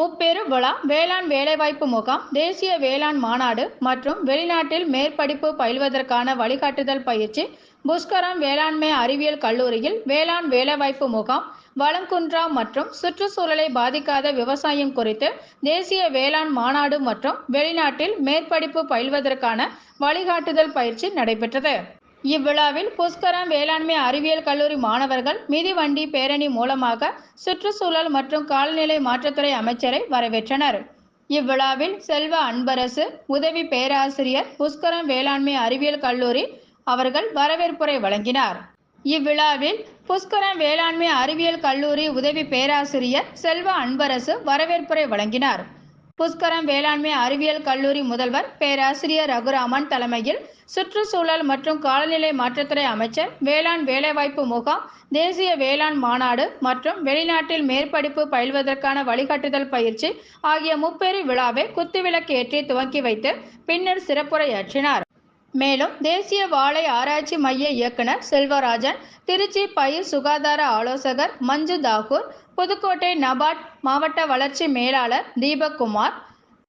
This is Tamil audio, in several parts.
முப்பெரு விழா வேளாண் வேலைவாய்ப்பு முகாம் தேசிய வேளாண் மாநாடு மற்றும் வெளிநாட்டில் மேற்படிப்பு பயில்வதற்கான வழிகாட்டுதல் பயிற்சி புஷ்கரம் வேளாண்மை அறிவியல் கல்லூரியில் வேளாண் வேலைவாய்ப்பு முகாம் வளங்குன்றா மற்றும் சுற்றுச்சூழலை பாதிக்காத விவசாயம் குறித்து தேசிய வேளாண் மாநாடு மற்றும் வெளிநாட்டில் மேற்படிப்பு பயில்வதற்கான வழிகாட்டுதல் பயிற்சி நடைபெற்றது. இவ்விழாவில் புஷ்கரம் வேளாண்மை அறிவியல் கல்லூரி மாணவர்கள் மிதிவண்டி பேரணி மூலமாக சுற்றுச்சூழல் மற்றும் காலநிலை மாற்றத்துறை அமைச்சரை வரவேற்றனர். இவ்விழாவில் செல்வ அன்பரசு உதவி பேராசிரியர் புஷ்கரம் வேளாண்மை அறிவியல் கல்லூரி அவர்கள் வரவேற்புரை வழங்கினார். இவ்விழாவில் புஷ்கரம் வேளாண்மை அறிவியல் கல்லூரி உதவி பேராசிரியர் செல்வ அன்பரசு வரவேற்புரை வழங்கினார். புஷ்கரம் வேளாண்மை அறிவியல் கல்லூரி முதல்வர் பேராசிரியர் ரகுராமன் தலைமையில் சுற்றுச்சூழல் மற்றும் காலநிலை மாற்றத்துறை அமைச்சர் வேளாண் வேலைவாய்ப்பு முகாம் தேசிய வேளாண் மாநாடு மற்றும் வெளிநாட்டில் மேற்படிப்பு பயில்வதற்கான வழிகாட்டுதல் பயிற்சி ஆகிய முப்பெரு விழாவை குத்துவிளக்கு ஏற்றி துவக்கி வைத்து பின்னர் சிறப்புரையாற்றினார். மேலும் தேசிய வாழை ஆராய்ச்சி மைய இயக்குனர் செல்வராஜன் திருச்சி பயிர் சுகாதார ஆலோசகர் மஞ்சு தாகூர் புதுக்கோட்டை நபார்ட் மாவட்ட வளர்ச்சி மேலாளர் தீபக்குமார்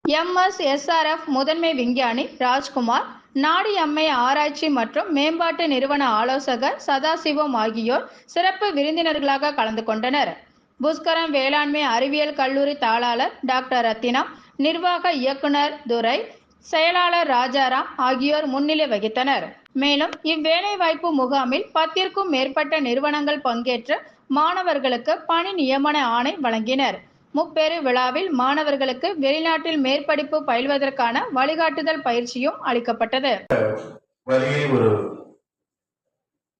எம்எஸ்எஸ்ஆர்எஃப் முதன்மை விஞ்ஞானி ராஜ்குமார் நாடி அம்மை ஆராய்ச்சி மற்றும் மேம்பாட்டு நிறுவன ஆலோசகர் சதாசிவம் ஆகியோர் சிறப்பு விருந்தினர்களாக கலந்து கொண்டனர். புஷ்கரம் வேளாண்மை அறிவியல் கல்லூரி தாளாளர் டாக்டர் ரத்தினம் நிர்வாக இயக்குனர் துரை செயலாளர் ராஜாராம் ஆகியோர் முன்னிலை வகித்தனர். மேலும் இவ்வேலைவாய்ப்பு முகாமில் பத்திற்கும் மேற்பட்ட நிறுவனங்கள் பங்கேற்று மாணவர்களுக்கு பணி நியமன ஆணை வழங்கினர். முப்பெரு விழாவில் மாணவர்களுக்கு வெளிநாட்டில் மேற்படிப்பு பயில்வதற்கான வழிகாட்டுதல் பயிற்சியும் அளிக்கப்பட்டது. ஒரு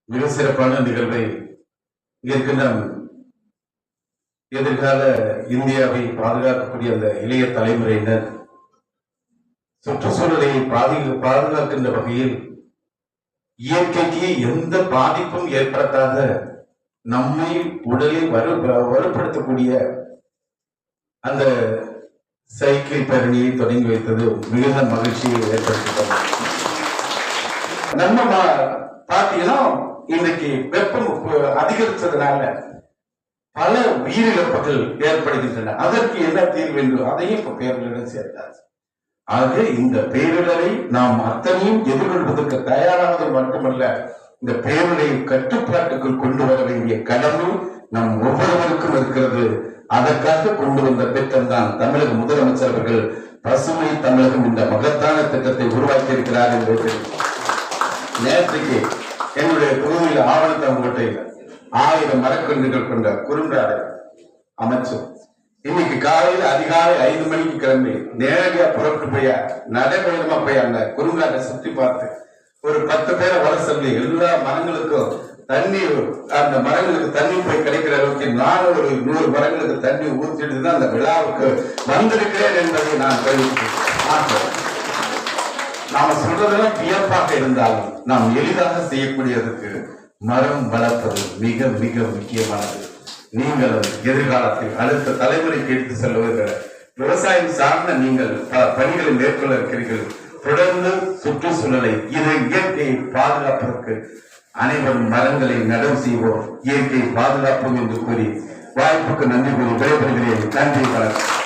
மிக சிறப்பான நிகழ்வை இதற்கு நாம் எதிர்கால இந்தியாவை பாதுகாக்கக்கூடிய அந்த இளைய தலைமுறையினர் சுற்றுச்சூழலை பாதி பாதுகாக்கின்ற வகையில் இயற்கைக்கு எந்த பாதிப்பும் ஏற்படுத்தாத நம்மை உடலை வலு வலுப்படுத்தக்கூடிய அந்த சைக்கிள் பேரணியை தொடங்கி வைத்தது மிகுந்த மகிழ்ச்சியை ஏற்படுத்திட்டது நம்ம பார்த்தீங்கன்னா இன்றைக்கு வெப்பம் அதிகரித்ததுனால அதிகரிச்சதுனால பல உயிரிழப்புகள் ஏற்படுகின்றன. அதற்கு என்ன தீர்வு என்று அதையும் இப்ப பேரிடர் சேர்த்தார் ஆக இந்த பேரிடரை நாம் அத்தனையும் எதிர்கொள்வதற்கு தயாரானது மட்டுமல்ல இந்த பேரிடரை கட்டுப்பாட்டுக்குள் கொண்டு வர வேண்டிய கடமை நம் ஒவ்வொருவருக்கும் இருக்கிறது. அதற்காக கொண்டு வந்த திட்டம் தான் தமிழக முதலமைச்சர் அவர்கள் பசுமை தமிழகம் இந்த மகத்தான திட்டத்தை உருவாக்கி இருக்கிறார் என்பது நேற்றுக்கு என்னுடைய தொகுதியில் ஆவணத்தவங்கோட்டையில் ஆயிரம் மரக்கன்றுகள் கொண்ட குறுங்காடு அமைச்சர். இன்னைக்கு காலையில் அதிகாலை ஐந்து மணிக்கு கிளம்பி நேரடியா புறப்பட்டு போய் நடைபயணமா போய் அந்த குறுங்காட்டை சுத்தி பார்த்து ஒரு பத்து பேரை வர சொல்லி எல்லா மரங்களுக்கும் தண்ணி அந்த மரங்களுக்கு தண்ணி போய் கிடைக்கிற அளவுக்கு நான் ஒரு நூறு மரங்களுக்கு தண்ணி ஊற்றிட்டு தான் அந்த விழாவுக்கு வந்திருக்கிறேன் என்பதை நான் தெரிவிக்கிறேன் நாம சொல்றதெல்லாம் வியப்பாக இருந்தாலும் நாம் எளிதாக செய்யக்கூடியதுக்கு மரம் வளர்ப்பது மிக மிக முக்கியமானது. நீங்கள் எதிர்காலத்தில் அடுத்த தலைமுறைக்கு எடுத்து செல்வதற்கு விவசாயம் சார்ந்த நீங்கள் பணிகளை மேற்கொள்ள இருக்கிறீர்கள். தொடர்ந்து சுற்றுச்சூழலை இது இயற்கையை பாதுகாப்பதற்கு அனைவரும் மரங்களை நடவு செய்வோம். இயற்கையை பாதுகாப்போம் என்று கூறி வாய்ப்புக்கு நன்றி கூறி விடைபெறுகிறேன். நன்றி வணக்கம்.